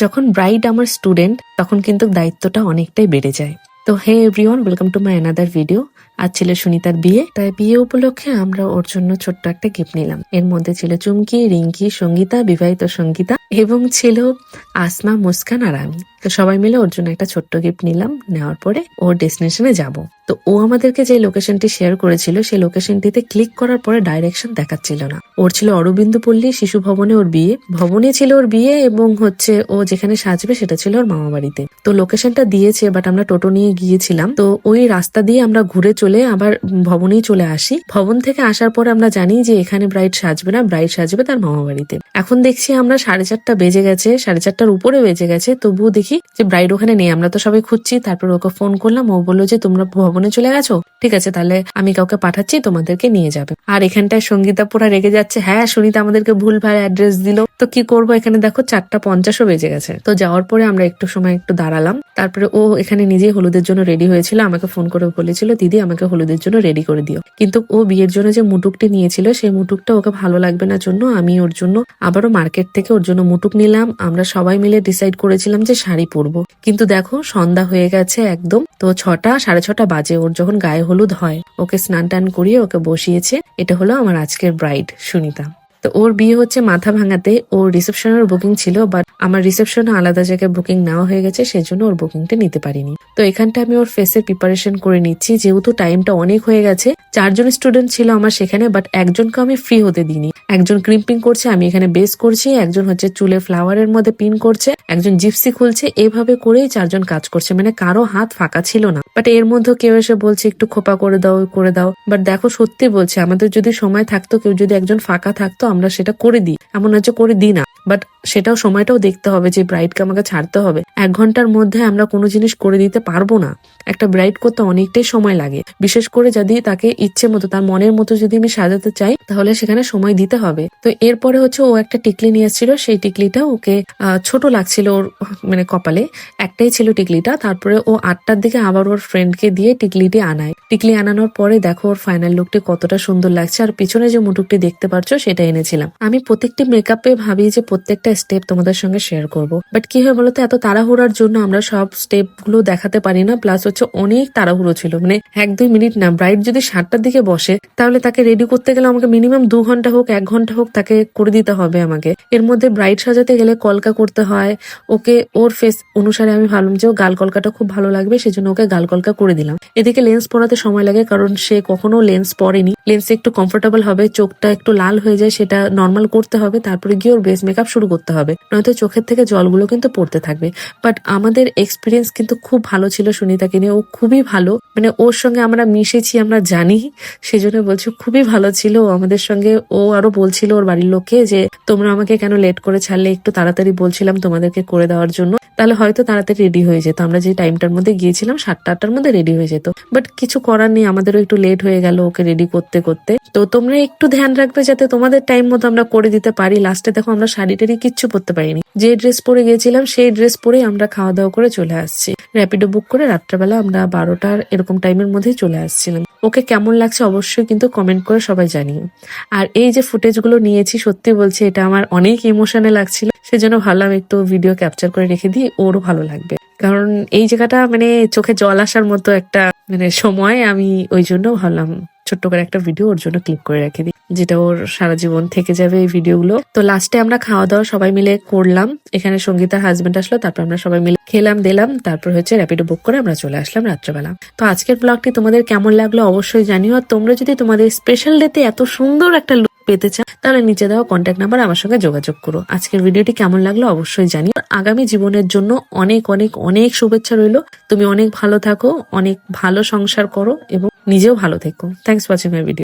যখন ব্রাইড আমার স্টুডেন্ট তখন কিন্তু দায়িত্বটা অনেকটাই বেড়ে যায়। তো hey everyone welcome to my another video আজ ছিল সুনিতার বিয়ে। তাই বিয়ে উপলক্ষে আমরা ওর জন্য ছোট্ট একটা গিফট নিলাম। এর মধ্যে ছিল চুমকি, রিঙ্কি, সঙ্গীতা, বিবাহিত সঙ্গীতা এবং ছিল আসমা, মুস্কান আর আমি। তো সবাই মিলে ওর জন্য একটা ছোট্ট গিফট নিলাম। নেওয়ার পরে ওর ডেস্টিনেশনে যাব। তো ও আমাদেরকে যে লোকেশনটি শেয়ার করেছিল সেই লোকেশনটিতে ক্লিক করার পরে ডাইরেকশন দেখাচ্ছিল না। ওর ছিল অরবিন্দ পল্লী শিশু ভবনে ওর বিয়ে। ভবনে ছিল ওর বিয়ে এবং হচ্ছে ও যেখানে সাজবে সেটা ছিল ওর মামা বাড়িতে তো লোকেশনটা দিয়েছে, বাট আমরা টোটো নিয়ে গিয়েছিলাম। তো ওই রাস্তা দিয়ে আমরা ঘুরে চলে আবার ভবনেই চলে আসি। ভবন থেকে আসার পর আমরা জানি যে এখানে ব্রাইড সাজবে না ব্রাইড সাজবে তার মামা বাড়িতে। এখন দেখছি আমরা সাড়ে চারটা বেজে গেছে, সাড়ে চারটার উপরে বেজে গেছে, তবুও দেখি যে ব্রাইড ওখানে নেই। আমরা তো সবাই খুঁজছি, তারপর ওকে ফোন করলাম, ও বলল যে তোমরা ভবনে চলে গেছো? ঠিক আছে, তাহলে আমি কাউকে পাঠাচ্ছি, তোমাদেরকে নিয়ে যাবে। আর এখানটায় সঙ্গীতা পুরা রেগে যাচ্ছে। হ্যাঁ সুনিতা আমাদেরকে ভুল ভাই অ্যাড্রেস দিল। তো কি করব? এখানে দেখো চারটা পঞ্চাশও বেজে গেছে। তো যাওয়ার পরে আমরা একটু সময় একটু দাঁড়ালাম। তারপরে ও এখানে নিজেই হলুদের জন্য রেডি হয়েছিল, আমাকে ফোন করে বলেছিল, দিদি, আমাকে হলুদের জন্য রেডি করে দিও। কিন্তু ও বিয়ের জন্য যে মুটুকটি নিয়েছিল, সেই মুটুকটা ওকে ভালো লাগবে না জন্য আমি ওর জন্য আবারও মার্কেট থেকে ওর জন্য মুটুক নিলাম। আমরা সবাই মিলে ডিসাইড করেছিলাম যে শাড়ি পরবো। কিন্তু দেখো সন্ধ্যা হয়ে গেছে একদম। তো ছটা, সাড়ে ছটা বাজে ওর যখন গায়ে হলুদ হয়, ওকে স্নান টান করিয়ে ওকে বসিয়েছে। এটা হলো আমার আজকের ব্রাইড সুনিতা। তো ওর বিয়ে হচ্ছে মাথা ভাঙাতে। ওর রিসেপশনের বুকিং ছিল বাট আমার রিসেপশনে আলাদা জায়গায় বুকিং নেওয়া হয়ে গেছে, সেজন্য ওর বুকিংটা নিতে পারিনি। তো এখানটা আমি ওর ফেসের প্রিপারেশন করে নিচ্ছি, যেহেতু টাইমটা অনেক হয়ে গেছে। চারজন স্টুডেন্ট ছিল আমার সেখানে বাট একজনকে আমি ফ্রি হতে দিইনি। একজন ক্রিম্পিং করছে, আমি এখানে বেস করছি, একজন হচ্ছে চুলে ফ্লাওয়ারের মধ্যে পিন করছে, একজন জিপসি খুলছে, এভাবে করেই চারজন কাজ করছে মানে কারও হাত ফাঁকা ছিল না। বাট এর মধ্যে কেউ এসে বলছে, একটু খোপা করে দাও করে দাও। বাট দেখো, সত্যি বলছে, আমাদের যদি সময় থাকতো, কেউ যদি একজন ফাঁকা থাকতো আমরা সেটা করে দিই। এমন হচ্ছে করে দিই না। বাট সেটাও সময়টাও দেখতে হবে যে ব্রাইডকে আমাকে ছাড়তে হবে। এক ঘণ্টার মধ্যে আমরা কোনো জিনিস করে দিতে পারব না। একটা ব্রাইড করতে অনেকটাই সময় লাগে। বিশেষ করে যদি তাকে ইচ্ছে মতো, তার মনের মতো যদি আমি সাজাতে চাই, তাহলে সেখানে সময় দিতে হবে। তো এরপরে হচ্ছে ও একটা টিকলি নিয়ে এসেছিল, সেই টিকলিটা ওকে ছোট লাগছিল ওর মানে কপালে। একটাই ছিল টিকলিটা, তারপরে ও আটটার দিকে আবার ওর ফ্রেন্ডকে দিয়ে টিকলিটি আনায়। টিকলি আনানোর পরে দেখো ওর ফাইনাল লুকটি কতটা সুন্দর লাগছে। আর পিছনে যে মুটুকটি দেখতে পারছ, সেটা এনেছিলাম। আমি প্রত্যেকটি মেকআপে ভাবি যে প্রত্যেকটা স্টেপ তোমাদের সঙ্গে শেয়ার করব। বাট কি হয় বলতো, এত তাড়াহুড়ার জন্য আমরা সব স্টেপগুলো দেখাতে পারি না প্লাস হচ্ছে অনেক তাড়াহুড়ো ছিল। মানে এক দুই মিনিট না ব্রাইড যদি সাতটার দিকে বসে, তাহলে তাকে রেডি করতে গেলে আমাকে মিনিমাম দু ঘণ্টা হোক, এক ঘণ্টা হোক তাকে করে দিতে হবে আমাকে। এর মধ্যে ব্রাইড সাজাতে গেলে কলকা করতে হয়। ওকে, ওর ফেস অনুসারে আমি ভাবলাম যে ও গাল কলকাটা খুব ভালো লাগবে, সেজন্য ওকে গাল কলকা করে দিলাম। এদিকে লেন্স পরাতে সময় লাগে, কারণ সে কখনো লেন্স পরেনি। লেন্সে একটু কমফোর্টেবল হবে, চোখটা একটু লাল হয়ে যায়, সেটা নর্মাল করতে হবে, তারপরে গিয়ে ওর বেস মেকআপ শুরু করতে হবে, নয়তো চোখের থেকে জলগুলো কিন্তু পড়তে থাকবে। বাট আমাদের এক্সপিরিয়েন্স কিন্তু খুব ভালো ছিল সুনিতাকে নিয়ে। ও খুবই ভালো। মানে ওর সঙ্গে আমরা মিশেছি, আমরা জানি। সেই জন্য বলছি খুবই ভালো ছিল। আমাদের সঙ্গে, ও আরও বলছিল ওর বাড়ির লোককে যে, তোমরা আমাকে কেন লেট করে ছাড়লে? একটু তাড়াতাড়ি বলছিলাম তোমাদেরকে করে দেওয়ার জন্য। তাহলে হয়তো তাড়াতাড়ি রেডি হয়ে যেত। আমরা যে টাইমটার মধ্যে গিয়েছিলাম, সাতটা আটটার মধ্যে রেডি হয়ে যেত। বাট কিছু করার নেই, আমাদেরও একটু লেট হয়ে গেল ওকে রেডি করতে করতে। তো তোমরা একটু ধ্যান রাখবে যাতে তোমাদের টাইম মতো আমরা করে দিতে পারি। লাস্টে দেখো আমরা শাড়ি টাড়ি কিচ্ছু পরতে পারিনি। যে ড্রেস পরে গিয়েছিলাম, সেই ড্রেস পরে আমরা খাওয়া দাওয়া করে চলে আসছি। র্যাপিডো বুক করে রাত্রেবেলা আমরা বারোটার এরকম টাইমের মধ্যেই চলে আসছিলাম। ওকে কেমন লাগছে অবশ্যই কিন্তু কমেন্ট করে সবাই জানিও। আর এই যে ফুটেজগুলো নিয়েছি, সত্যি বলছি, এটা আমার অনেক ইমোশনে লাগছিল। সেজন্য ভাবলাম একটু ভিডিও ক্যাপচার করে রেখে দিই, ওরও ভালো লাগবে। কারণ এই জায়গাটা মানে চোখে জল আসার মতো একটা মানে সময় আমি ওই জন্য ভাবলাম ছোট্ট করে একটা ভিডিও ওর জন্য ক্লিক করে রেখে দিই, যেটা ওর সারা জীবন থেকে যাবে এই ভিডিওগুলো তো লাস্টে আমরা খাওয়া দাওয়া সবাই মিলে করলাম। এখানে সঙ্গীতার হাজবেন্ড আসলো, তারপর আমরা সবাই মিলে খেলাম, দিলাম, তারপর হচ্ছে র্যাপিডো বুক করে আমরা চলে আসলাম রাত্রেবেলা। তো আজকের ব্লগটি তোমাদের কেমন লাগল অবশ্যই জানিও। তোমরা যদি তোমাদের স্পেশাল ডেতে এত সুন্দর একটা লুক পেতে চাও, তাহলে নিচে দেওয়া কন্ট্যাক্ট নাম্বার আমার সঙ্গে যোগাযোগ করো। আজকের ভিডিওটি কেমন লাগল অবশ্যই জানি আগামী জীবনের জন্য অনেক অনেক অনেক শুভেচ্ছা রইল। তুমি অনেক ভালো থাকো, অনেক ভালো সংসার করো এবং নিজেও ভালো থেকো। Thanks watching my video